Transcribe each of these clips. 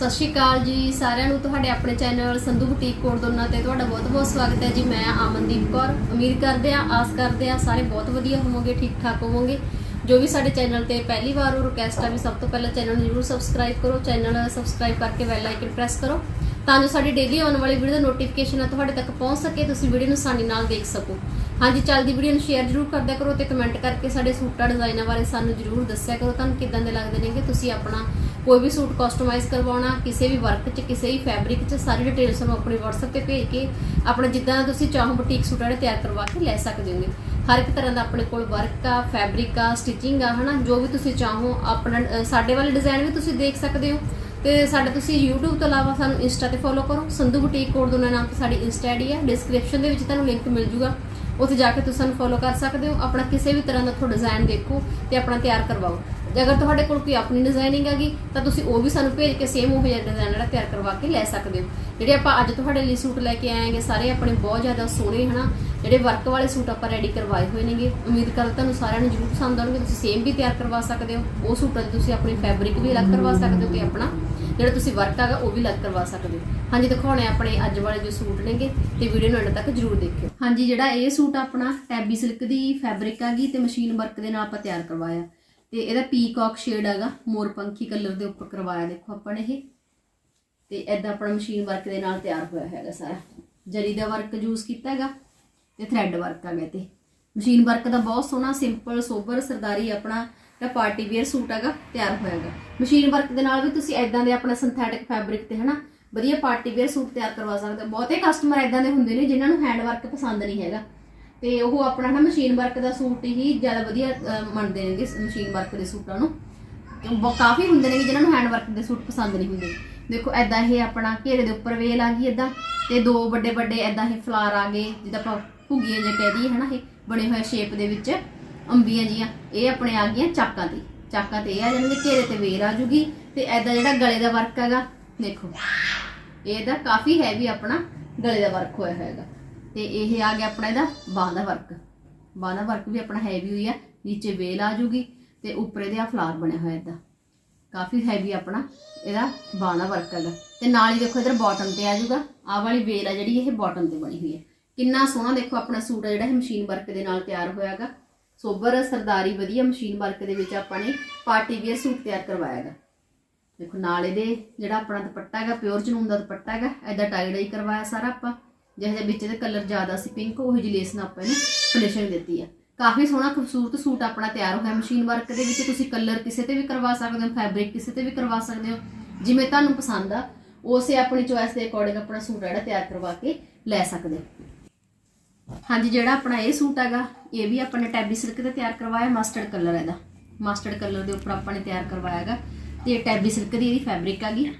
ਸਤਿ ਸ਼੍ਰੀ ਅਕਾਲ ਜੀ ਸਾਰਿਆਂ ਨੂੰ, ਤੁਹਾਡੇ ਆਪਣੇ ਚੈਨਲ ਸੰਧੂ ਬੁਟੀਕ ਕੋਡ ਦੋਨਾ ਤੇ ਤੁਹਾਡਾ ਬਹੁਤ-ਬਹੁਤ ਸਵਾਗਤ ਹੈ ਜੀ। ਮੈਂ ਅਮਨਦੀਪ ਕੌਰ, ਉਮੀਦ ਕਰਦੇ ਆ ਆਸ ਕਰਦੇ ਆ ਸਾਰੇ ਬਹੁਤ ਵਧੀਆ ਹੋਵੋਗੇ, ਠੀਕ ਠਾਕ ਹੋਵੋਗੇ। ਜੋ ਵੀ ਸਾਡੇ ਚੈਨਲ ਤੇ ਪਹਿਲੀ ਵਾਰ ਉਹ ਰਿਕਵੈਸਟ ਆ ਵੀ ਸਭ ਤੋਂ ਪਹਿਲਾਂ ਚੈਨਲ ਨੂੰ ਜਰੂਰ ਸਬਸਕ੍ਰਾਈਬ ਕਰੋ, ਚੈਨਲ ਸਬਸਕ੍ਰਾਈਬ ਕਰਕੇ ਬੈਲ ਆਈਕਨ ਪ੍ਰੈਸ ਕਰੋ। ਤਾਂ ਜੋ ਸਾਡੀ ਡੇਲੀ ਆਉਣ ਵਾਲੀ ਵੀਡੀਓ ਦਾ ਨੋਟੀਫਿਕੇਸ਼ਨ ਆ ਤੁਹਾਡੇ ਤੱਕ ਪਹੁੰਚ ਸਕੇ, ਤੁਸੀਂ ਵੀਡੀਓ ਨੂੰ ਆਸਾਨੀ ਨਾਲ ਦੇਖ ਸਕੋ। ਹਾਂਜੀ, ਚੱਲਦੀ ਵੀਡੀਓ ਨੂੰ ਸ਼ੇਅਰ ਜਰੂਰ ਕਰਦਿਆ ਕਰੋ ਤੇ ਕਮੈਂਟ ਕਰਕੇ ਸਾਡੇ ਸੂਟਾਂ ਡਿਜ਼ਾਈਨਾਂ ਬਾਰੇ ਸਾਨੂੰ ਜਰੂਰ ਦੱਸਿਆ ਕਰੋ। ਤੁਹਾਨੂੰ ਕਿਦਾਂ ਦੇ ਲੱਗਦੇ ਨੇਗੇ? ਤੁਸੀਂ ਆਪਣਾ ਕੋਈ ਵੀ ਸੂਟ ਕਸਟਮਾਈਜ਼ ਕਰਵਾਉਣਾ, ਕਿਸੇ ਵੀ ਵਰਕ 'ਚ, ਕਿਸੇ ਵੀ ਫੈਬਰਿਕ 'ਚ, ਸਾਰੀ ਡਿਟੇਲ ਸਾਨੂੰ ਆਪਣੇ WhatsApp ਤੇ ਭੇਜ ਕੇ ਆਪਣਾ ਜਿੱਦਾਂ ਦਾ ਤੁਸੀਂ ਚਾਹੋ ਬੁਟੀਕ ਸੂਟ ਜਿਹੜੇ ਤਿਆਰ ਕਰਵਾ ਕੇ ਲੈ ਸਕਦੇ ਹੋਗੇ। ਹਰ ਇੱਕ ਤਰ੍ਹਾਂ ਦਾ ਆਪਣੇ ਕੋਲ ਵਰਕ ਆ ਫੈਬਰਿਕ ਆ ਸਟਿਚਿੰਗ ਆ, ਹਨਾ? ਜੋ ਵੀ ਤੁਸੀਂ ਚਾਹੋ, ਆਪਣਾ ਸਾਡੇ ਵਾਲੇ ਡਿਜ਼ਾਈਨ ਵੀ ਤੁਸੀਂ ਦੇਖ ਸਕਦੇ ਹੋ। ਤੇ ਸਾਡੇ ਤੁਸੀਂ YouTube ਤੋਂ ਇਲਾਵਾ ਸਾਨੂੰ ਇੰਸਟਾ ਤੇ ਫੋਲੋ ਕਰੋ। ਸੰਧੂ ਬੁਟੀਕ ਕੋਡ ਦੋਨਾਂ ਨਾਮ ਤੇ ਸਾਡੀ ਇੰਸਟਾ ਆਈਡੀ ਹੈ। ਡਿਸਕ੍ਰਿਪਸ਼ਨ ਦੇ ਵਿੱਚ ਤੁਹਾਨੂੰ ਲਿੰਕ ਮਿਲ ਜੂਗਾ। ਉੱਥੇ ਜਾ ਕੇ ਤੁਸੀਂ ਸਾਨੂੰ ਫੋਲੋ ਕਰ ਸਕਦੇ ਹੋ। ਆਪਣਾ ਕਿਸੇ ਵੀ ਤਰ੍ਹਾਂ ਦਾ ਤੁਹਾਡਾ ਡਿਜ਼ਾਈਨ ਦੇਖੋ ਤੇ ਆਪਣਾ ਤਿਆਰ ਕਰਵਾਓ। ਜੇ ਅਗਰ ਤੁਹਾਡੇ ਕੋਲ ਕੋਈ ਆਪਣੀ ਡਿਜ਼ਾਈਨਿੰਗ ਹੈਗੀ, ਤਾਂ ਤੁਸੀਂ ਉਹ ਵੀ ਸਾਨੂੰ ਭੇਜ ਕੇ ਸੇਮ ਉਹ ਜਿਹਾ ਡਿਜ਼ਾਈਨ ਜਿਹੜਾ ਤਿਆਰ ਕਰਵਾ ਕੇ ਲੈ ਸਕਦੇ ਹੋ। ਜਿਹੜੇ ਆਪਾਂ ਅੱਜ ਤੁਹਾਡੇ ਲਈ ਸੂਟ ਲੈ ਕੇ ਆਏਗੇ ਸਾਰੇ ਆਪਣੇ ਬਹੁਤ ਜ਼ਿਆਦਾ ਸੋਹਣੇ ਹਨਾ। ਜਿਹੜੇ ਵਰਕ ਵਾਲੇ ਸੂਟ ਆਪਾਂ ਰੈਡੀ ਕਰਵਾਏ ਹੋਏ ਨੇਗੇ, ਉਮੀਦ ਕਰਦਾ ਤੁਹਾਨੂੰ ਸਾਰਿਆਂ ਨੂੰ ਜ਼ਰੂਰ ਪਸੰਦ ਆਉਣਗੇ, ਤੁਸੀਂ ਸੇਮ ਵੀ ਤਿਆਰ ਕਰਵਾ ਸਕਦੇ ਹੋ, ਉਹ ਸੂਟਾਂ 'ਚ ਤੁਸੀਂ ਆਪਣੀ ਫੈਬਰਿਕ ਵੀ ਅਲੱਗ ਕਰਵਾ ਸਕਦੇ ਹੋ ਤੇ ਆਪਣਾ ਜਿਹੜਾ ਤੁਸੀਂ ਵਰਕ ਹੈਗਾ ਉਹ ਵੀ ਅਲੱਗ ਕਰਵਾ ਸਕਦੇ ਹੋ। ਹਾਂਜੀ, ਦਿਖਾਉਣੇ ਆਪਣੇ ਅੱਜ ਵਾਲੇ ਜੋ ਸੂਟ ਨੇਗੇ ਤੇ ਵੀਡੀਓ ਨੂੰ ਅੰਤ ਤੱਕ ਜ਼ਰੂਰ ਦੇਖਿਓ। ਹਾਂਜੀ, ਜਿਹੜਾ ਇਹ ਸੂਟ ਆਪਣਾ ਟੈਬੀ ਸਿਲਕ ਦੀ ਫੈਬਰਿਕ ਹੈਗੀ ਤੇ ਮਸ਼ੀਨ ਵਰਕ ਦੇ ਨਾਲ ਆਪਾਂ ਤਿਆਰ ਕਰਵਾਇਆ। ਤੇ ਇਹਦਾ ਪੀਕਾਕ ਸ਼ੇਡ ਹੈਗਾ ਮੋਰਪੰਖੀ ਕਲਰ ਦੇ ਉੱਪਰ ਕਰਵਾਇਆ ਦੇਖੋ ਆਪਾਂ ਨੇ ਇਹ। ਤੇ ਐਦਾਂ ਆਪਣਾ ਮਸ਼ੀਨ ਵਰਕ ਦੇ ਨਾਲ ਤਿਆਰ ਹੋਇਆ ਹੈਗਾ ਸਾਰਾ। ਜਰੀ ਦਾ ਵਰਕ ਯੂਜ਼ ਕੀਤਾ ਹੈਗਾ। ਤੇ ਥ੍ਰੈਡ ਵਰਕ ਹੈਗਾ ਤੇ। ਮਸ਼ੀਨ ਵਰਕ ਦਾ ਬਹੁਤ ਸੋਹਣਾ ਸਿੰਪਲ ਸੋਬਰ ਸਰਦਾਰੀ ਆਪਣਾ ਜਿਹੜਾ ਪਾਰਟੀ ਵੇਅਰ ਸੂਟ ਹੈਗਾ, ਤਿਆਰ ਹੋਇਆ ਮਸ਼ੀਨ ਵਰਕ ਦੇ ਨਾਲ ਵੀ ਤੁਸੀਂ ਐਦਾਂ ਦੇ ਆਪਣਾ ਸਿੰਥੈਟਿਕ ਫੈਬਰਿਕ ਤੇ ਹਨਾ, ਵਧੀਆ ਪਾਰਟੀ ਵੇਅਰ ਸੂਟ ਤਿਆਰ ਕਰਵਾ ਸਕਦੇ ਹੋ। ਬਹੁਤੇ ਕਸਟਮਰ ਐਦਾਂ ਦੇ ਹੁੰਦੇ ਨੇ ਜਿਨ੍ਹਾਂ ਨੂੰ ਹੈਂਡ ਵਰਕ ਪਸੰਦ ਨਹੀਂ ਹੈਗਾ। ਤੇ ਉਹ ਆਪਣਾ ਨਾ ਮਸ਼ੀਨ ਵਰਕ ਦਾ ਸੂਟ ਹੀ ਜ਼ਿਆਦਾ ਵਧੀਆ ਮੰਨਦੇ ਨੇਗੇ ਮਸ਼ੀਨ ਵਰਕ ਦੇ ਸੂਟਾਂ ਨੂੰ। ਕਾਫੀ ਹੁੰਦੇ ਨੇ ਜਿਨ੍ਹਾਂ ਨੂੰ ਹੈਂਡ ਵਰਕ ਦੇ ਸੂਟ ਪਸੰਦ ਨਹੀਂ ਹੁੰਦੇ। ਦੇਖੋ ਐਦਾਂ ਇਹ ਆਪਣਾ ਘੇਰੇ ਦੇ ਉੱਪਰ ਵੇਲ ਆ ਗਈ ਐਦਾਂ ਤੇ ਦੋ ਵੱਡੇ ਵੱਡੇ ਐਦਾਂ ਇਹ ਫਲਾਰ ਆ ਗਏ, ਜਿੱਦਾਂ ਆਪਾਂ ਘੁੱਗੀਆਂ ਜੇ ਕਹਿ ਦਈਏ, ਹਨਾ ਇਹ? ਬਣੇ ਹੋਏ ਸ਼ੇਪ ਦੇ ਵਿੱਚ ਅੰਬੀਆਂ ਜੀਆਂ। ਇਹ ਆਪਣੇ ਆ ਗਈਆਂ ਚਾਕਾਂ ਤੇ। ਚਾਕਾਂ ਤੇ ਇਹ ਆ ਜਾਣਗੇ ਘੇਰੇ ਤੇ ਵੇਰ ਆ ਜੂਗੀ ਤੇ ਐਦਾਂ ਜਿਹੜਾ ਗਲੇ ਦਾ ਵਰਕ ਹੈਗਾ, ਦੇਖੋ। ਇਹਦਾ ਕਾਫੀ ਹੈਵੀ ਆਪਣਾ ਗਲੇ ਦਾ ਵਰਕ ਹੋਇਆ ਹੋਏਗਾ ਤੇ ਇਹ ਆ ਗਿਆ ਆਪਣਾ ਇਹਦਾ ਬਾਹਾਂ ਦਾ ਵਰਕ। ਬਾਹਾਂ ਦਾ ਵਰਕ ਵੀ ਆਪਣਾ ਹੈਵੀ ਹੋਈ ਆ, ਨੀਚੇ ਵੇਲ ਆ ਜੂਗੀ ਤੇ ਉੱਪਰ ਇਹਦੇ ਆ ਫਲਾਰ ਬਣਿਆ ਹੋਇਆ ਇਦਾਂ ਕਾਫੀ ਹੈਵੀ ਆਪਣਾ ਇਹਦਾ ਬਾਹਾਂ ਦਾ ਵਰਕ ਹੈਗਾ। ਤੇ ਨਾਲ ਹੀ ਦੇਖੋ ਇਧਰ ਬਾਟਮ ਤੇ ਆ ਜੂਗਾ। ਆਹ ਵਾਲੀ ਵੇਲ ਆ ਜਿਹੜੀ, ਇਹ ਬਾਟਮ ਤੇ ਬਣੀ ਹੋਈ ਹੈ। ਕਿੰਨਾ ਸੋਹਣਾ ਦੇਖੋ ਆਪਣਾ ਸੂਟ ਆ ਜਿਹੜਾ ਇਹ ਮਸ਼ੀਨ ਵਰਕ ਦੇ ਨਾਲ ਤਿਆਰ ਹੋਇਆ ਹੈਗਾ ਸੋਬਰ, ਸਰਦਾਰੀ ਵਧੀਆ ਮਸ਼ੀਨ ਵਰਕ ਦੇ ਵਿੱਚ ਆਪਾਂ ਨੇ ਪਾਰਟੀ ਵੇਅਰ ਸੂਟ ਤਿਆਰ ਕਰਵਾਇਆ ਹੈਗਾ ਦੇਖੋ ਨਾਲ ਇਹਦੇ ਜਿਹੜਾ ਆਪਣਾ ਦੁਪੱਟਾ ਹੈਗਾ ਪਿਓਰ ਜਨੂਨ ਦਾ ਦੁਪੱਟਾ ਹੈਗਾ ਐਦਾਂ ਟਾਈ ਡਾਈ ਕਰਵਾਇਆ ਸਾਰਾ ਆਪਾਂ। ਜਿਹੋ ਜਿਹਾ ਵਿੱਚ ਇਹਦੇ ਕਲਰ ਜ਼ਿਆਦਾ ਸੀ ਪਿੰਕ ਉਹ ਜਿਹੀ ਲੇਸ ਨਾਲ ਆਪਾਂ ਇਹਨੂੰ ਫਿਨਿਸ਼ਿੰਗ ਦਿੱਤੀ ਆ। ਕਾਫੀ ਸੋਹਣਾ ਖੂਬਸੂਰਤ ਸੂਟ ਆਪਣਾ ਤਿਆਰ ਹੋਇਆ ਮਸ਼ੀਨ ਵਰਕ ਦੇ ਵਿੱਚ। ਤੁਸੀਂ ਕਲਰ ਕਿਸੇ ਤੇ ਵੀ ਕਰਵਾ ਸਕਦੇ ਹੋ ਫੈਬਰਿਕ ਕਿਸੇ ਤੇ ਵੀ ਕਰਵਾ ਸਕਦੇ ਹੋ, ਜਿਵੇਂ ਤੁਹਾਨੂੰ ਪਸੰਦ ਆ, ਉਸੇ ਆਪਣੀ ਚੋਇਸ ਦੇ ਅਕੋਰਡਿੰਗ ਆਪਣਾ ਸੂਟ ਜਿਹੜਾ ਤਿਆਰ ਕਰਵਾ ਕੇ ਲੈ ਸਕਦੇ ਹੋ। ਹਾਂਜੀ, ਜਿਹੜਾ ਆਪਣਾ ਇਹ ਸੂਟ ਹੈਗਾ, ਇਹ ਵੀ ਆਪਾਂ ਨੇ ਟੈਬੀ ਸਿਲਕ ਤੇ ਤਿਆਰ ਕਰਵਾਇਆ, ਮਸਟਰਡ ਕਲਰ ਇਹਦਾ। ਮਸਟਰਡ ਕਲਰ ਦੇ ਉੱਪਰ ਆਪਾਂ ਨੇ ਤਿਆਰ ਕਰਵਾਇਆ ਹੈਗਾ। ਤੇ ਟੈਬੀ ਸਿਲਕ ਦੀ ਇਹਦੀ ਫੈਬਰਿਕ ਹੈਗੀ।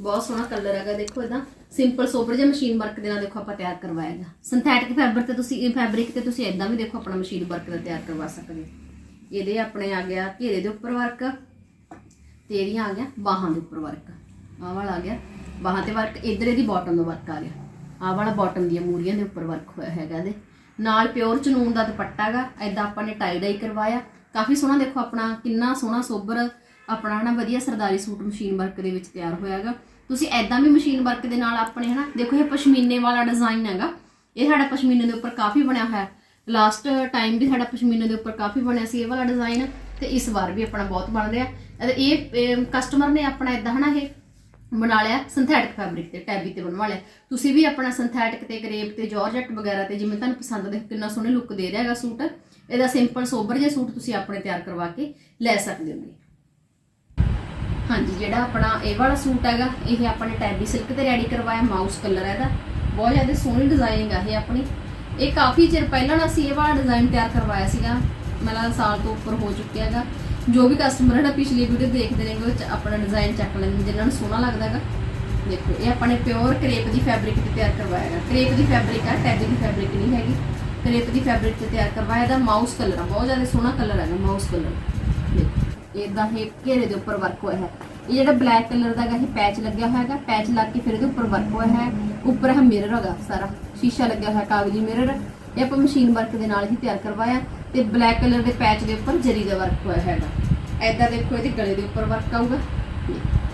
ਬਹੁਤ ਸੋਹਣਾ ਕਲਰ ਹੈਗਾ, ਦੇਖੋ ਇਹਦਾ। ਸਿੰਪਲ ਸੋਬਰ ਜਿਹਾ ਮਸ਼ੀਨ ਵਰਕ ਦੇ ਨਾਲ ਦੇਖੋ ਆਪਾਂ ਤਿਆਰ ਕਰਵਾਇਆ ਹੈਗਾ। ਸਿੰਥੈਟਿਕ ਫੈਬਰਿਕ ਤੇ ਤੁਸੀਂ ਫੈਬਰਿਕ ਤੇ ਤੁਸੀਂ ਇਦਾਂ ਵੀ ਦੇਖੋ ਆਪਣਾ ਮਸ਼ੀਨ ਵਰਕ ਦਾ ਤਿਆਰ ਕਰਵਾ ਸਕਦੇ ਇਹਦੇ ਆਪਣੇ ਆ ਗਿਆ ਘੇਰੇ ਦੇ ਉੱਪਰ ਵਰਕ, ਤੇ ਇਹਦੀਆਂ ਆ ਗਿਆ ਬਾਹਾਂ ਦੇ ਉੱਪਰ ਵਰਕ। ਆਹ ਵਾਲਾ ਆ ਗਿਆ। ਬਾਹਾਂ ਤੇ ਵਰਕ, ਇਧਰ ਇਹਦੀ ਬਾਟਮ ਦਾ ਵਰਕ ਆ ਗਿਆ। ਆਹ ਵਾਲਾ ਬਾਟਮ ਦੀਆਂ ਮੂਰੀਆਂ ਦੇ ਉੱਪਰ ਵਰਕ ਹੋਇਆ ਹੈਗਾ ਇਹਦੇ। ਨਾਲ ਪਿਓਰ ਚਨੂਨ ਦਾ ਦੁਪੱਟਾ ਹੈਗਾ ਐਦਾਂ ਆਪਾਂ ਨੇ ਟਾਈ ਡਾਈ ਕਰਵਾਇਆ। ਕਾਫੀ ਸੋਹਣਾ ਦੇਖੋ ਆਪਣਾ, ਕਿੰਨਾ ਸੋਹਣਾ ਸੋਬਰ ਆਪਣਾ ਹਨਾ ਵਧੀਆ ਸਰਦਾਰੀ ਸੂਟ ਮਸ਼ੀਨ ਵਰਕ ਦੇ ਵਿੱਚ ਤਿਆਰ ਹੋਇਆ ਹੈਗਾ ਤੁਸੀਂ ਐਦਾਂ ਵੀ ਮਸ਼ੀਨ ਵਰਕ ਦੇ ਨਾਲ ਆਪਣੇ ਹਨਾ, ਦੇਖੋ ਇਹ ਪਸ਼ਮੀਨੇ ਵਾਲਾ ਡਿਜ਼ਾਈਨ ਹੈਗਾ। ਇਹ ਸਾਡਾ ਪਸ਼ਮੀਨੇ ਦੇ ਉੱਪਰ ਕਾਫੀ ਬਣਿਆ ਹੋਇਆ। ਲਾਸਟ ਟਾਈਮ ਵੀ ਸਾਡਾ ਪਸ਼ਮੀਨੇ ਦੇ ਉੱਪਰ ਕਾਫੀ ਬਣਿਆ ਸੀ ਇਹ ਵਾਲਾ ਡਿਜ਼ਾਈਨ ਤੇ ਇਸ ਵਾਰ ਵੀ ਆਪਣਾ ਬਹੁਤ ਬਣ ਰਿਹਾ। ਇਹ ਕਸਟਮਰ ਨੇ ਆਪਣਾ ਇਦਾਂ ਹਨਾ ਇਹ ਬਣਾ ਲਿਆ ਸਿੰਥੈਟਿਕ ਫੈਬਰਿਕ ਤੇ, ਟੈਬੀ ਤੇ ਬਣਵਾ ਲਿਆ। ਤੁਸੀਂ ਵੀ ਆਪਣਾ ਸਿੰਥੈਟਿਕ ਤੇ ਕਰੇਪ ਤੇ ਜਾਰਜਟ ਵਗੈਰਾ ਤੇ, ਜਿਵੇਂ ਤੁਹਾਨੂੰ ਪਸੰਦ ਦੇ ਕਿੰਨਾ ਸੋਹਣਾ ਲੁੱਕ ਦੇ ਰਿਹਾ ਹੈਗਾ ਸੂਟ। ਇਹਦਾ ਸਿੰਪਲ ਸੋਬਰ ਜਿਹਾ ਸੂਟ ਤੁਸੀਂ ਆਪਣੇ ਤਿਆਰ ਕਰਵਾ ਕੇ ਲੈ ਸਕਦੇ ਹੋਗੇ ਹਾਂਜੀ, ਜਿਹੜਾ ਆਪਣਾ ਇਹ ਵਾਲਾ ਸੂਟ ਹੈਗਾ, ਇਹ ਆਪਣੇ ਟੈਬੀ ਸਿਲਕ ਤੇ ਰੈਡੀ ਕਰਵਾਇਆ ਮਾਊਸ ਕਲਰ ਹੈ ਇਹਦਾ। ਬਹੁਤ ਜ਼ਿਆਦਾ ਸੋਹਣੀ ਡਿਜ਼ਾਈਨਿੰਗ ਆ ਇਹ ਆਪਣੀ। ਇਹ ਕਾਫੀ ਚਿਰ ਪਹਿਲਾਂ ਅਸੀਂ ਇਹ ਵਾਲਾ ਡਿਜ਼ਾਈਨ ਤਿਆਰ ਕਰਵਾਇਆ ਸੀਗਾ, ਮਤਲਬ ਸਾਲ ਤੋਂ ਉੱਪਰ ਹੋ ਚੁੱਕਿਆ ਹੈਗਾ। ਜੋ ਵੀ ਕਸਟਮਰ ਹੈ ਨਾ ਪਿਛਲੀ ਵੀਡੀਓ ਦੇਖਦੇ ਨੇ ਉਹ 'ਚ ਆਪਣਾ ਡਿਜ਼ਾਈਨ ਚੱਕ ਲੈਂਦੇ ਜਿਨ੍ਹਾਂ ਨੂੰ ਸੋਹਣਾ ਲੱਗਦਾ ਹੈਗਾ। ਦੇਖੋ, ਇਹ ਆਪਾਂ ਨੇ ਪਿਓਰ ਕਰੇਪ ਦੀ ਫੈਬਰਿਕ ਤੇ ਤਿਆਰ ਕਰਵਾਇਆ ਹੈਗਾ। ਕਰੇਪ ਦੀ ਫੈਬਰਿਕ ਆ ਟੈਬੀ ਦੀ ਫੈਬਰਿਕ ਨਹੀਂ ਹੈਗੀ। ਕਰੇਪ ਦੀ ਫੈਬਰਿਕ ਤੇ ਤਿਆਰ ਕਰਵਾਇਆ, ਇਹਦਾ ਮਾਊਸ ਕਲਰ ਆ, ਬਹੁਤ ਜ਼ਿਆਦਾ ਸੋਹਣਾ ਕਲਰ ਹੈਗਾ ਮਾਊਸ ਕਲਰ ਦੇਖੋ ਇਦਾਂ ਇਹ ਘੇਰੇ ਦੇ ਉੱਪਰ ਵਰਕ ਹੋਇਆ ਹੈ। ਇਹ ਜਿਹੜਾ ਬਲੈਕ ਕਲਰ ਦਾ ਹੈਗਾ, ਇਹ ਪੈਚ ਲੱਗਿਆ ਹੋਇਆ ਹੈਗਾ। ਪੈਚ ਲੱਗ ਕੇ ਫਿਰ ਇਹਦੇ ਉੱਪਰ ਵਰਕ ਹੋਇਆ ਹੈ। ਉੱਪਰ ਹੈ ਮਿਰਰ ਹੈਗਾ ਸਾਰਾ। ਸ਼ੀਸ਼ਾ ਲੱਗਿਆ ਹੋਇਆ, ਕਾਗਜ਼ੀ ਮਿਰਰ ਇਹ ਆਪਾਂ ਮਸ਼ੀਨ ਵਰਕ ਦੇ ਨਾਲ ਹੀ ਤਿਆਰ ਕਰਵਾਇਆ ਤੇ ਬਲੈਕ ਕਲਰ ਦੇ ਪੈਚ ਦੇ ਉੱਪਰ ਜਰੀ ਦਾ ਵਰਕ ਹੋਇਆ ਹੈਗਾ। ਐਦਾਂ ਦੇਖੋ ਇਹਦੇ ਗਲੇ ਦੇ ਉੱਪਰ ਵਰਕ ਆਊਗਾ।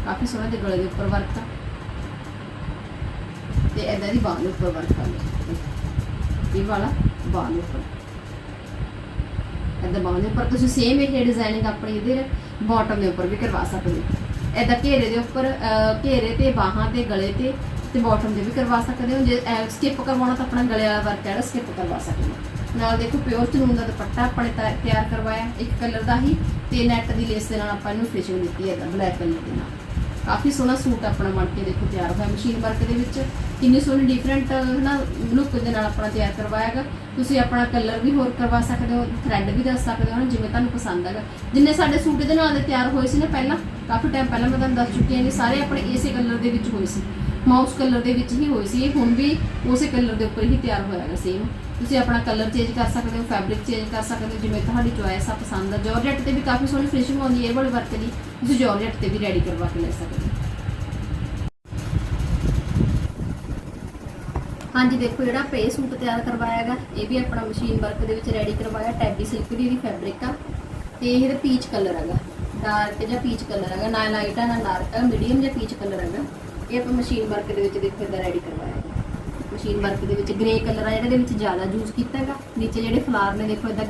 ਕਾਫੀ ਸੋਹਣਾ ਤੇ ਗਲੇ ਦੇ ਉੱਪਰ ਵਰਕ ਆ। ਤੇ ਇਦਾਂ ਦੀ ਬਾਹ ਦੇ ਉੱਪਰ ਵਰਕ ਆ। ਇਹ ਵਾਲਾ ਬਾਹ ਦੇ ਉੱਪਰ। ਇਦਾਂ ਬਾਹ ਦੇ ਉੱਪਰ ਤੁਸੀਂ ਸੇਮ ਇਹ ਡਿਜ਼ਾਈਨਿੰਗ ਆਪਣੀ ਇਹਦੇ ਬਾਟਮ ਦੇ ਉੱਪਰ ਵੀ ਕਰਵਾ ਸਕਦੇ ਹੋ। ਇਦਾਂ ਘੇਰੇ ਦੇ ਉੱਪਰ ਘੇਰੇ ਤੇ ਬਾਹਾਂ ਤੇ ਗਲੇ ਤੇ ਤੇ ਬਾਟਮ ਦੇ ਵੀ ਕਰਵਾ ਸਕਦੇ ਹੋ। ਜੇ ਸਕਿਪ ਕਰਵਾਉਣਾ ਤਾਂ ਆਪਣਾ ਗਲੇ ਵਾਲਾ ਵਰਕ ਹੈ ਸਕਿਪ ਕਰਵਾ ਸਕਦੇ ਹੋ। ਨਾਲ ਦੇਖੋ ਪਿਓਰ ਚਨੂਨ ਦਾ ਦੁਪੱਟਾ ਆਪਣੇ ਤਿਆ- ਤਿਆਰ ਕਰਵਾਇਆ। ਇੱਕ ਕਲਰ ਦਾ ਹੀ ਤੇ ਨੈਟ ਦੀ ਲੇਸ ਦੇ ਨਾਲ ਆਪਾਂ ਇਹਨੂੰ ਫਿਨਿਸ਼ਿੰਗ ਦਿੱਤੀ ਹੈ ਬਲੈਕ ਕਲਰ ਦੇ ਨਾਲ। ਕਾਫੀ ਸੋਹਣਾ ਸੂਟ ਆਪਣਾ ਬਣ ਕੇ ਦੇਖੋ ਤਿਆਰ ਹੋਇਆ ਮਸ਼ੀਨ ਵਰਕ ਦੇ ਵਿੱਚ। ਕਿੰਨੀ ਸੋਹਣੀ ਡਿਫਰੈਂਟ ਨਾ ਲੁੱਕ ਦੇ ਨਾਲ ਆਪਣਾ ਤਿਆਰ ਕਰਵਾਇਆ ਹੈਗਾ। ਤੁਸੀਂ ਆਪਣਾ ਕਲਰ ਵੀ ਹੋਰ ਕਰਵਾ ਸਕਦੇ ਹੋ ਥ੍ਰੈਡ ਵੀ ਦੱਸ ਸਕਦੇ ਹੋ ਨਾ ਜਿਵੇਂ ਤੁਹਾਨੂੰ ਪਸੰਦ ਹੈਗਾ। ਜਿੰਨੇ ਸਾਡੇ ਸੂਟ ਇਹਦੇ ਨਾਲ ਦੇ ਤਿਆਰ ਹੋਏ ਸੀ ਨਾ ਪਹਿਲਾਂ, ਕਾਫੀ ਟਾਈਮ ਪਹਿਲਾਂ ਮੈਂ ਤੁਹਾਨੂੰ ਦੱਸ ਚੁੱਕੀ ਹਾਂ ਕਿ ਸਾਰੇ ਆਪਣੇ ਇਸੇ ਕਲਰ ਦੇ ਵਿੱਚ ਹੋਏ ਸੀ। ਮਾਊਸ ਕਲਰ ਦੇ ਵਿੱਚ ਹੀ ਹੋਏ ਸੀ, ਇਹ ਹੁਣ ਵੀ ਉਸੇ ਕਲਰ ਦੇ ਉੱਪਰ ਹੀ ਤਿਆਰ ਹੋਇਆ ਹੈਗਾ ਸੇਮ ਤੁਸੀਂ ਆਪਣਾ ਕਲਰ ਚੇਂਜ ਕਰ ਸਕਦੇ ਹੋ ਫੈਬਰਿਕ ਚੇਂਜ ਕਰ ਸਕਦੇ ਹੋ, ਜਿਵੇਂ ਤੁਹਾਡੀ ਚੋਇਸ ਆ, ਪਸੰਦ ਆ। ਜਾਰਜੈਟ ਤੇ ਵੀ ਕਾਫੀ ਸੋਹਣੀ ਫਿਨਿਸ਼ਿੰਗ ਆਉਂਦੀ ਹੈ, ਇਹ ਵਾਲੇ ਵਰਕ ਦੀ ਤੁਸੀਂ ਜਾਰਜੈਟ ਤੇ ਵੀ ਰੈਡੀ ਕਰਵਾ ਕੇ ਲੈ ਸਕਦੇ ਹੋ। ਹਾਂਜੀ, ਦੇਖੋ ਜਿਹੜਾ ਪੇ ਸੂਟ ਤਿਆਰ ਕਰਵਾਇਆ ਹੈਗਾ, ਇਹ ਵੀ ਆਪਣਾ ਮਸ਼ੀਨ ਵਰਕ ਦੇ ਵਿੱਚ ਰੈਡੀ ਕਰਵਾਇਆ ਟੈਬੀ ਸਿਲਕ ਦੀ ਇਹਦੀ ਫੈਬਰਿਕ ਆ। ਤੇ ਇਹਦਾ ਪੀਚ ਕਲਰ ਹੈਗਾ ਡਾਰਕ ਜਾਂ ਪੀਚ ਕਲਰ ਹੈਗਾ, ਨਾ ਲਾਈਟ ਆ, ਨਾ ਡਾਰਕ ਆ ਮੀਡੀਅਮ ਜਾਂ ਪੀਚ ਕਲਰ ਹੈਗਾ। ਇਹ ਆਪਾਂ ਮਸ਼ੀਨ ਵਰਕ ਦੇ ਵਿੱਚ ਦੇਖੋ ਇਹਦਾ ਰੈਡੀ ਕਰਵਾਇਆ ਮਸ਼ੀਨ ਵਰਕ ਦੇ ਵਿੱਚ ਗ੍ਰੇ ਕਲਰ ਆ ਜਿਹੜਾ ਇਹਦੇ ਵਿੱਚ ਜ਼ਿਆਦਾ ਯੂਜ਼ ਕੀਤਾ ਹੈਗਾ। ਨੀਚੇ ਜਿਹੜੇ ਫਲਾਰ ਨੇ, ਦੇਖੋ ਇਹਦਾ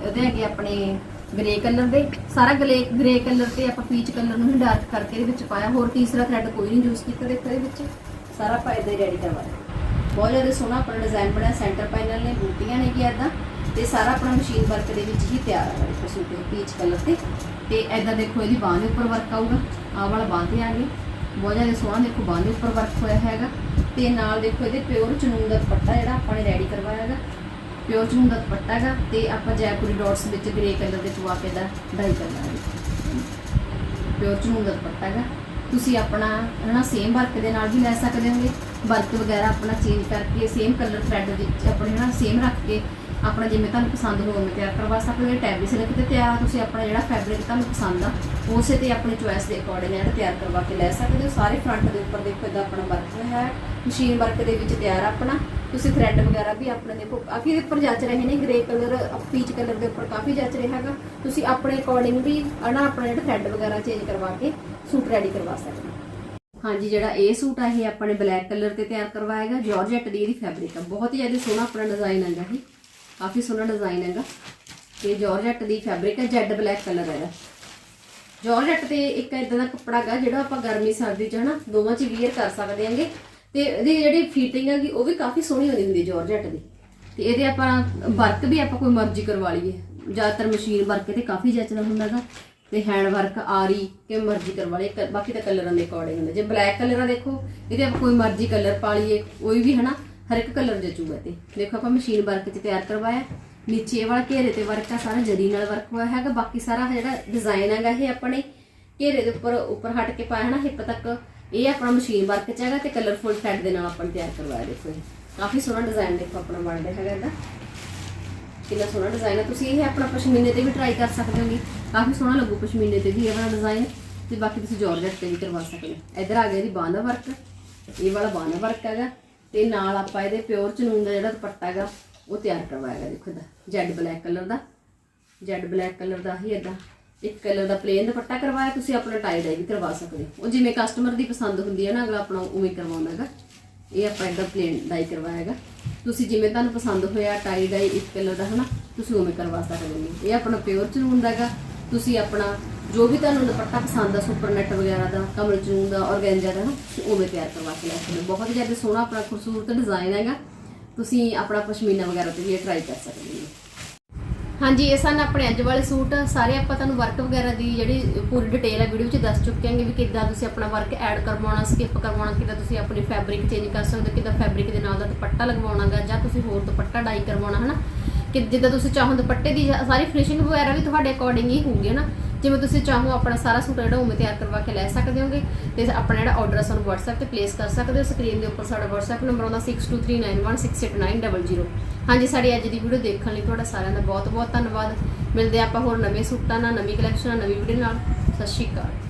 ਉਹਦੇ ਹੈਗੇ ਆਪਣੇ ਗ੍ਰੇ ਕਲਰ ਦੇ। ਸਾਰਾ ਗ੍ਰੇ ਗ੍ਰੇ ਕਲਰ ਤੇ ਆਪਾਂ ਪੀਚ ਕਲਰ ਨੂੰ ਹੀ ਡਾਰਕ ਕਰਕੇ ਇਹਦੇ ਵਿੱਚ ਪਾਇਆ। ਹੋਰ ਤੀਸਰਾ ਥ੍ਰੈਡ ਕੋਈ ਨਹੀਂ ਯੂਜ਼ ਕੀਤਾ, ਦੇਖੋ ਇਹਦੇ ਵਿੱਚ। ਸਾਰਾ ਆਪਾਂ ਇਹਦਾ ਹੀ ਰੈਡੀ ਕਰਵਾਇਆ। ਬਹੁਤ ਜ਼ਿਆਦਾ ਸੋਹਣਾ ਆਪਣਾ ਡਿਜ਼ਾਈਨ ਬਣਿਆ ਸੈਂਟਰ ਪੈਨਲ ਨੇ, ਬੂਟੀਆਂ ਨੇ ਕੀ ਇਦਾਂ ਤੇ ਸਾਰਾ ਆਪਣਾ ਮਸ਼ੀਨ ਵਰਕ ਦੇ ਵਿੱਚ ਹੀ ਤਿਆਰ ਹੈ ਦੇਖੋ ਸੂਟ ਪੀਚ ਕਲਰ ਤੇ। ਤੇ ਐਦਾਂ ਦੇਖੋ ਇਹਦੀ ਬਾਹ ਦੇ ਉੱਪਰ ਵਰਕ ਆਊਗਾ। ਆਹ ਵਾਲਾ ਬਾਹ ਤੇ ਆ ਗਿਆ ਬਹੁਤ ਜ਼ਿਆਦਾ ਸੋਹਣਾ ਦੇਖੋ, ਬਾਹ ਦੇ ਉੱਪਰ ਵਰਕ ਹੋਇਆ ਹੈਗਾ। ਤੇ ਨਾਲ ਦੇਖੋ ਇਹਦੇ ਪਿਓਰ ਚਨੂਨ ਦਾ ਦੁਪੱਟਾ ਜਿਹੜਾ ਆਪਾਂ ਨੇ ਰੈਡੀ ਕਰਵਾਇਆ ਹੈਗਾ। ਪਿਓਰ ਚਨੂਨ ਦਾ ਦੁਪੱਟਾ ਹੈਗਾ ਤੇ ਆਪਾਂ ਜੈਪੁਰੀ ਡਾਟਸ ਵਿੱਚ ਗ੍ਰੇ ਕਲਰ ਦੇ ਪਵਾ ਕੇ ਦਾ ਡਾਈ ਕਰਨਾ ਹੈ। ਪਿਓਰ ਚਨੂਨ ਦਾ ਦੁਪੱਟਾ ਹੈਗਾ। ਤੁਸੀਂ ਆਪਣਾ ਹਨਾ ਸੇਮ ਵਰਕ ਦੇ ਨਾਲ ਵੀ ਲੈ ਸਕਦੇ ਹੋਗੇ। ਵਰਕ ਵਗੈਰਾ ਆਪਣਾ ਚੇਂਜ ਕਰਕੇ ਸੇਮ ਕਲਰ ਥ੍ਰੈਡ ਵਿੱਚ ਆਪਣੇ ਹਨਾ ਸੇਮ ਰੱਖ ਕੇ ਆਪਣਾ ਜਿਵੇਂ ਤੁਹਾਨੂੰ ਪਸੰਦ ਹੋਵੇ ਉਵੇਂ ਤਿਆਰ ਕਰਵਾ ਸਕਦੇ ਹੋ। ਟੈਬੀ ਸਿਲਕ ਤੇ ਤਿਆਰ ਤੁਸੀਂ ਆਪਣਾ ਜਿਹੜਾ ਫੈਬਰਿਕ ਤੁਹਾਨੂੰ ਪਸੰਦ ਆ, ਉਸੇ ਤੇ ਆਪਣੀ ਚੁਆਇਸ ਦੇ ਅਕੋਰਡਿੰਗ ਜਿਹੜਾ ਤਿਆਰ ਕਰਵਾ ਕੇ ਲੈ ਸਕਦੇ ਹੋ। ਸਾਰੇ ਫਰੰਟ ਦੇ ਉੱਪਰ ਦੇਖੋ ਇਹਦਾ ਆਪਣਾ ਵਰਕ ਹੋਇਆ ਹੈ। ਮਸ਼ੀਨ ਵਰਕ ਦੇ ਵਿੱਚ ਤਿਆਰ ਆ ਆਪਣਾ। ਤੁਸੀਂ ਥ੍ਰੈਡ ਵਗੈਰਾ ਵੀ ਆਪਣੇ ਦੇਖੋ ਕਾਫੀ ਦੇ ਉੱਪਰ ਜੱਚ ਰਹੇ ਨੇ ਗ੍ਰੇ ਕਲਰ ਪੀਚ ਕਲਰ ਦੇ ਉੱਪਰ ਕਾਫੀ ਜੱਚ ਰਿਹਾ ਹੈਗਾ। ਤੁਸੀਂ ਆਪਣੇ ਅਕੋਰਡਿੰਗ ਵੀ ਹਨਾ, ਆਪਣਾ ਜਿਹੜਾ ਥ੍ਰੈਡ ਵਗੈਰਾ ਚੇਂਜ ਕਰਵਾ ਕੇ ਸੂਟ ਰੈਡੀ ਕਰਵਾ ਸਕਦੇ ਹੋ। ਹਾਂਜੀ, ਜਿਹੜਾ ਇਹ ਸੂਟ ਆ, ਇਹ ਆਪਣੇ ਬਲੈਕ ਕਲਰ ਤੇ ਤਿਆਰ ਕਰਵਾਇਆ ਹੈਗਾ ਦੀ ਇਹਦੀ ਫੈਬਰਿਕ ਆ। ਬਹੁਤ ਹੀ ਜ਼ਿਆਦਾ ਸੋਹਣਾ ਆਪਣਾ ਡਿਜ਼ਾਈਨ ਹੈਗਾ ਇਹ। ਕਾਫੀ ਸੋਹਣਾ ਡਿਜ਼ਾਈਨ ਹੈਗਾ। ਤੇ ਜਾਰਜੈਟ ਦੀ ਫੈਬਰਿਕ ਹੈ ਜੈਡ ਬਲੈਕ ਕਲਰ ਹੈ ਹੈਗਾ। ਜਾਰਜੈਟ ਤੇ ਇੱਕ ਇਦਾਂ ਦਾ ਕੱਪੜਾ ਹੈਗਾ, ਜਿਹੜਾ ਆਪਾਂ ਗਰਮੀ ਸਰਦੀ ਚ ਹਨਾ, ਦੋਵਾਂ ਚ ਵੀਅਰ ਕਰ ਸਕਦੇ ਹਾਂਗੇ। ਤੇ ਇਹਦੀ ਜਿਹੜੀ ਫਿਟਿੰਗ ਹੈਗੀ, ਉਹ ਵੀ ਕਾਫੀ ਸੋਹਣੀ ਹੁੰਦੀ ਹੁੰਦੀ ਜਾਰਜੈਟ ਦੀ। ਤੇ ਇਹਦੇ ਆਪਾਂ ਵਰਕ ਵੀ ਆਪਾਂ ਕੋਈ ਮਰਜ਼ੀ ਕਰਵਾ ਲਈਏ। ਜ਼ਿਆਦਾਤਰ ਮਸ਼ੀਨ ਵਰਕ ਤੇ ਕਾਫੀ ਜੱਚਦਾ ਹੁੰਦਾ ਤੇ ਹੈਂਡ ਵਰਕ ਆਰੀ, ਕਿ ਮਰਜ਼ੀ ਕਰਵਾ ਲਈਏ। ਬਾਕੀ ਤਾਂ ਕਲਰਾਂ ਦੇ ਅਕੋਰਡਿੰਗ ਹੁੰਦਾ। ਜੇ ਬਲੈਕ ਕਲਰ ਆ ਦੇਖੋ, ਇਹਦੇ ਆਪਾਂ ਕੋਈ ਮਰਜ਼ੀ ਕਲਰ ਪਾ ਲਈਏ, ਕੋਈ ਵੀ ਹਨਾ, ਹਰ ਇੱਕ ਕਲਰ ਜਚੂਗਾ ਤੇ ਦੇਖੋ ਆਪਾਂ ਮਸ਼ੀਨ ਵਰਕ 'ਚ ਤਿਆਰ ਕਰਵਾਇਆ। ਨੀਚੇ ਵਾਲਾ ਘੇਰੇ ਤੇ ਵਰਕ ਆ, ਸਾਰਾ ਜਰੀ ਨਾਲ ਵਰਕ ਹੋਇਆ ਹੈਗਾ। ਬਾਕੀ ਸਾਰਾ ਜਿਹੜਾ ਡਿਜ਼ਾਈਨ ਹੈਗਾ ਇਹ ਆਪਣੇ ਘੇਰੇ ਦੇ ਉੱਪਰ ਉੱਪਰ ਹਟ ਕੇ ਪਾਇਆ ਹਨਾ ਹਿੱਪ ਤੱਕ। ਇਹ ਆਪਣਾ ਮਸ਼ੀਨ ਵਰਕ 'ਚ ਹੈਗਾ ਤੇ ਕਲਰਫੁਲ ਥ੍ਰੈਡ ਦੇ ਨਾਲ ਆਪਾਂ ਨੇ ਤਿਆਰ ਕਰਵਾਇਆ ਦੇਖੋ ਇਹ ਕਾਫੀ ਸੋਹਣਾ ਡਿਜ਼ਾਈਨ ਦੇਖੋ ਆਪਣਾ ਬਣ ਰਿਹਾ ਹੈਗਾ ਇਹਦਾ। ਕਿੰਨਾ ਸੋਹਣਾ ਡਿਜ਼ਾਈਨ ਹੈ ਤੁਸੀਂ ਇਹ ਆਪਣਾ ਪਸ਼ਮੀਨੇ ਤੇ ਵੀ ਟਰਾਈ ਕਰ ਸਕਦੇ ਹੋਗੇ। ਕਾਫੀ ਸੋਹਣਾ ਲੱਗੂ ਪਸ਼ਮੀਨੇ ਤੇ ਵੀ ਇਹ ਵਾਲਾ ਡਿਜ਼ਾਈਨ ਤੇ ਬਾਕੀ ਤੁਸੀਂ ਜਾਰਜੈਟ ਤੇ ਵੀ ਕਰਵਾ ਸਕਦੇ ਹੋ। ਇੱਧਰ ਆ ਗਿਆ ਇਹਦੀ ਬਾਂਹ ਦਾ ਵਰਕ ਇਹ ਵਾਲਾ ਬਾਂਹ ਦਾ ਵਰਕ ਹੈਗਾ। ਤੇ ਨਾਲ ਆਪਾਂ ਇਹਦੇ ਪਿਓਰ ਚਨੂਨ ਦਾ ਜਿਹੜਾ ਦੁਪੱਟਾ ਹੈਗਾ, ਉਹ ਤਿਆਰ ਕਰਵਾਇਆ ਹੈਗਾ। ਦੇਖੋ ਇਹਦਾ। ਜੈਡ ਬਲੈਕ ਕਲਰ ਦਾ। ਜੈਡ ਬਲੈਕ ਕਲਰ ਦਾ ਹੀ ਇਦਾਂ ਇੱਕ ਕਲਰ ਦਾ ਪਲੇਨ ਦੁਪੱਟਾ ਕਰਵਾਇਆ, ਤੁਸੀਂ ਆਪਣਾ ਟਾਈ ਡਾਈ ਵੀ ਕਰਵਾ ਸਕਦੇ ਹੋ। ਉਹ ਜਿਵੇਂ ਕਸਟਮਰ ਦੀ ਪਸੰਦ ਹੁੰਦੀ ਹੈ ਨਾ, ਅਗਲਾ ਆਪਣਾ ਉਵੇਂ ਕਰਵਾਉਂਦਾ ਹੈਗਾ। ਇਹ ਆਪਾਂ ਇਦਾਂ ਪਲੇਨ ਡਾਈ ਕਰਵਾਇਆ ਹੈਗਾ। ਤੁਸੀਂ ਜਿਵੇਂ ਤੁਹਾਨੂੰ ਪਸੰਦ ਹੋਇਆ ਟਾਈ ਡਾਈ ਇੱਕ ਕਲਰ ਦਾ, ਹਨਾ, ਤੁਸੀਂ ਉਵੇਂ ਕਰਵਾ ਸਕਦੇ ਹੋ। ਇਹ ਆਪਣਾ ਪਿਓਰ ਚਨੂਨ ਦਾ ਹੈਗਾ। ਤੁਸੀਂ ਆਪਣਾ ਜੋ ਵੀ ਤੁਹਾਨੂੰ ਦੁਪੱਟਾ ਪਸੰਦ ਆ ਸੁਪਰ ਨੈਟ ਵਗੈਰਾ ਦਾ, ਕਮਲ ਚਨੂਨ ਦਾ ਔਰਗੈਂਜਾ ਦਾ ਨਾ ਤੁਸੀਂ ਉਵੇਂ ਤਿਆਰ ਕਰਵਾ ਕੇ ਲੈ ਸਕਦੇ ਹੋ। ਬਹੁਤ ਜ਼ਿਆਦਾ ਸੋਹਣਾ ਆਪਣਾ ਖੂਬਸੂਰਤ ਡਿਜ਼ਾਈਨ ਹੈਗਾ। ਤੁਸੀਂ ਆਪਣਾ ਪਸ਼ਮੀਨਾ ਵਗੈਰਾ ਤੇ ਵੀ ਇਹ ਟਰਾਈ ਕਰ ਸਕਦੇ ਹੋ। ਹਾਂਜੀ, ਇਹ ਸਨ ਆਪਣੇ ਅੱਜ ਵਾਲੇ ਸੂਟ। ਸਾਰੇ ਆਪਾਂ ਤੁਹਾਨੂੰ ਵਰਕ ਵਗੈਰਾ ਦੀ ਜਿਹੜੀ ਪੂਰੀ ਡਿਟੇਲ ਹੈ ਵੀਡੀਓ ਵਿੱਚ ਦੱਸ ਚੁੱਕੇ ਹਾਂਗੇ ਵੀ ਕਿੱਦਾਂ ਤੁਸੀਂ ਆਪਣਾ ਵਰਕ ਐਡ ਕਰਵਾਉਣਾ ਸਕਿਪ ਕਰਵਾਉਣਾ, ਕਿੱਦਾਂ ਤੁਸੀਂ ਆਪਣੀ ਫੈਬਰਿਕ ਚੇਂਜ ਕਰ ਸਕਦੇ ਹੋ, ਕਿੱਦਾਂ ਫੈਬਰਿਕ ਦੇ ਨਾਲ ਦਾ ਦੁਪੱਟਾ ਲਗਵਾਉਣਾਗਾ ਜਾਂ ਤੁਸੀਂ ਹੋਰ ਦੁਪੱਟਾ ਡਾਈ ਕਰਵਾਉਣਾ, ਹਨਾ? ਕਿ ਜਿੱਦਾਂ ਤੁਸੀਂ ਚਾਹੋ ਦੁਪੱਟੇ ਦੀ ਸਾਰੀ ਫਿਨਿਸ਼ਿੰਗ ਵਗੈਰਾ ਵੀ ਤੁਹਾਡੇ ਅਕੋਰਡਿੰਗ ਹੀ ਹੋਊਗੀ ਨਾ। ਜਿਵੇਂ ਤੁਸੀਂ ਚਾਹੋ ਆਪਣਾ ਸਾਰਾ ਸੂਟ ਜਿਹੜਾ ਉਵੇਂ ਤਿਆਰ ਕਰਵਾ ਕੇ ਲੈ ਸਕਦੇ ਹੋਗੇ ਤੇ ਆਪਣਾ ਜਿਹੜਾ ਆਰਡਰ ਸਾਨੂੰ WhatsApp ਤੇ ਪਲੇਸ ਕਰ ਸਕਦੇ ਹੋ। ਸਕਰੀਨ ਦੇ ਉੱਪਰ ਸਾਡਾ WhatsApp ਨੰਬਰ ਆਉਂਦਾ 6239168900 ਹਾਂਜੀ, ਸਾਡੀ ਅੱਜ ਦੀ ਵੀਡੀਓ ਦੇਖਣ ਲਈ ਤੁਹਾਡਾ ਸਾਰਿਆਂ ਦਾ ਬਹੁਤ ਬਹੁਤ ਧੰਨਵਾਦ। ਮਿਲਦੇ ਆਪਾਂ ਹੋਰ ਨਵੇਂ ਸੂਟਾਂ ਨਾਲ, ਨਵੀਂ ਕਲੈਕਸ਼ਨ ਨਾਲ, ਨਵੀਂ ਵੀਡੀਓ ਨਾਲ। ਸਤਿ ਸ਼੍ਰੀ ਅਕਾਲ।